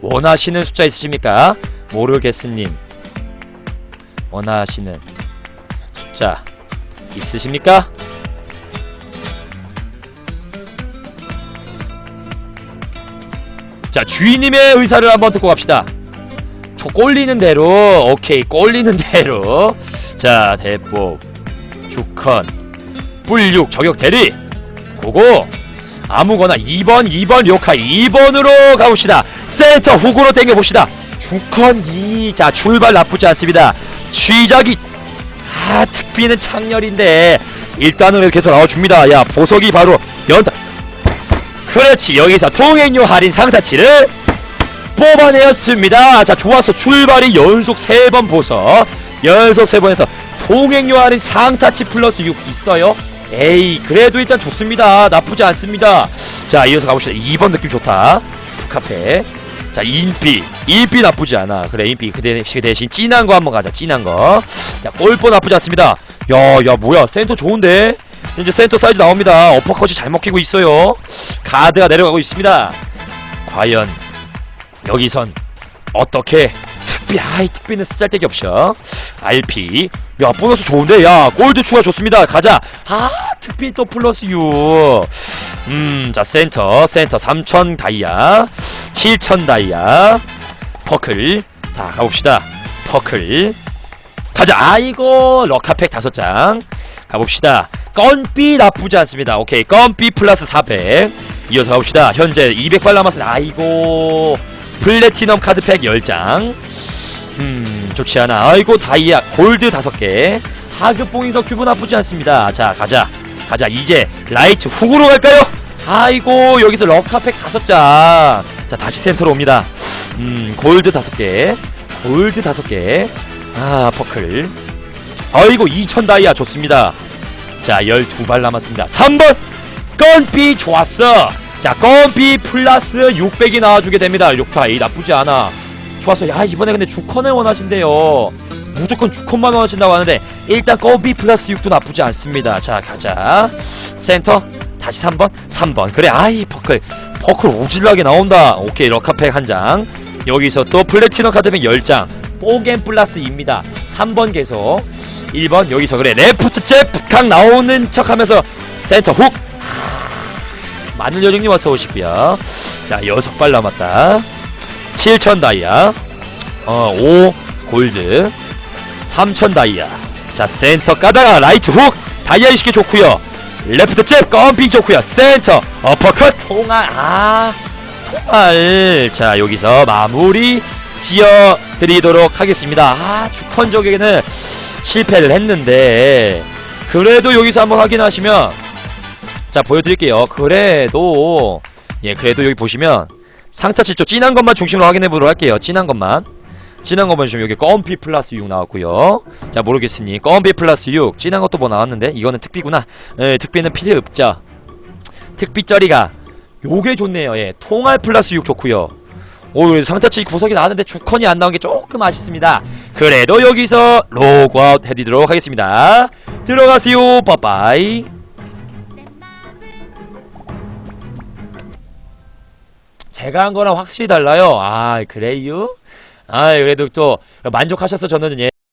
원하시는 숫자 있으십니까? 모르겠스님 원하시는 숫자 있으십니까? 자 주인님의 의사를 한번 듣고 갑시다 저 꼴리는 대로 오케이 꼴리는 대로 자 대법 주컨 뿔육 저격 대리 고고 아무거나 2번 2번 요카 2번으로 가봅시다. 센터 훅으로 당겨봅시다. 주컨 2자 출발 나쁘지 않습니다. 취작이 아 특비는 창렬인데 일단은 이렇게 또 나와줍니다. 야 보석이 바로 연타. 그렇지 여기서 통행료 할인 상타치를 뽑아내었습니다. 자 좋았어. 출발이 연속 3번 보석. 연속 3번에서 통행료 할인 상타치 플러스 6 있어요 에이 그래도 일단 좋습니다. 나쁘지 않습니다. 자 이어서 가봅시다 2번 느낌 좋다. 북카페. 자 인피. 인피 나쁘지 않아. 그래 인피 그 대신, 대신 진한 거 한번 가자 진한 거자 골보 나쁘지 않습니다. 야야 뭐야? 센터 좋은데? 이제 센터 사이즈 나옵니다. 어퍼컷이 잘 먹히고 있어요. 가드가 내려가고 있습니다. 과연 여기선 어떻게 특비 아이 특비는 쓰잘데기 없어? RP 야 보너스 좋은데? 야 골드 추가 좋습니다. 가자. 아 특비 또 플러스 6음자 센터 센터. 3000 다이아 7000 다이아. 퍼클. 다 가봅시다. 퍼클. 가자. 아이고 럭카팩 다섯 장. 가봅시다. 건비 나쁘지 않습니다. 오케이. 건비 플러스 400 이어서 가봅시다. 현재 200발 남았습니다. 아이고. 플래티넘 카드팩 10장 음 좋지 않아. 아이고 다이아 골드 5개. 하급 봉인석 큐브 나쁘지 않습니다. 자 가자. 가자. 이제 라이트 훅으로 갈까요? 아이고 여기서 럭카팩 5장 자. 다시 센터로 옵니다. 음 골드 5개. 골드 5개. 아 퍼클. 아이고 2000 다이아 좋습니다. 자 12발 남았습니다. 3번! 건비 좋았어. 자 건비 플러스 600이 나와주게 됩니다. 6파이 나쁘지 않아 좋았어 야 이번에 근데 주컨을 원하신대요. 무조건 주컨만 원하신다고 하는데 일단 건비 플러스 6도 나쁘지 않습니다. 자 가자. 센터 다시 3번 3번. 그래 아이 퍼클. 퍼클 오질나게 나온다. 오케이 럭카팩 한 장. 여기서 또 플래티넘 카드팩 10장. 뽀겐 플러스 2입니다. 3번 계속. 1번 여기서 그래 레프트 잽 북항 나오는 척하면서 센터 훅. 마늘 요정님 어서 오시고요. 자 여섯 발 남았다 7천 다이아. 어 5 골드. 3천 다이아. 자 센터 까다가 라이트 훅. 다이아 20개 좋고요. 레프트 잽 껌핑 좋고요. 센터 어퍼컷. 통알 아. 통알 자 여기서 마무리 지어 드리도록 하겠습니다. 아 주컨 적에는 실패를 했는데 그래도 여기서 한번 확인하시면 자 보여드릴게요. 그래도 예 그래도 여기 보시면 상타치 쪽 진한 것만 중심으로 확인해 보도록 할게요. 진한 것만. 진한 것만 보시면 여기 껌피 플러스 6 나왔고요. 자 모르겠으니 껌피 플러스 6 진한 것도 뭐 나왔는데? 이거는 특비구나. 예 특비는 필요 없죠. 특비쩌리가 요게 좋네요. 예 통알 플러스 6 좋고요. 오 상타치 구석이 나왔는데 주컨이 안 나온 게 조금 아쉽습니다. 그래도 여기서 로그아웃 해드리도록 하겠습니다. 들어가세요. 빠빠이 제가 한 거랑 확실히 달라요 아 그래요? 아 그래도 또 만족하셔서 저는 예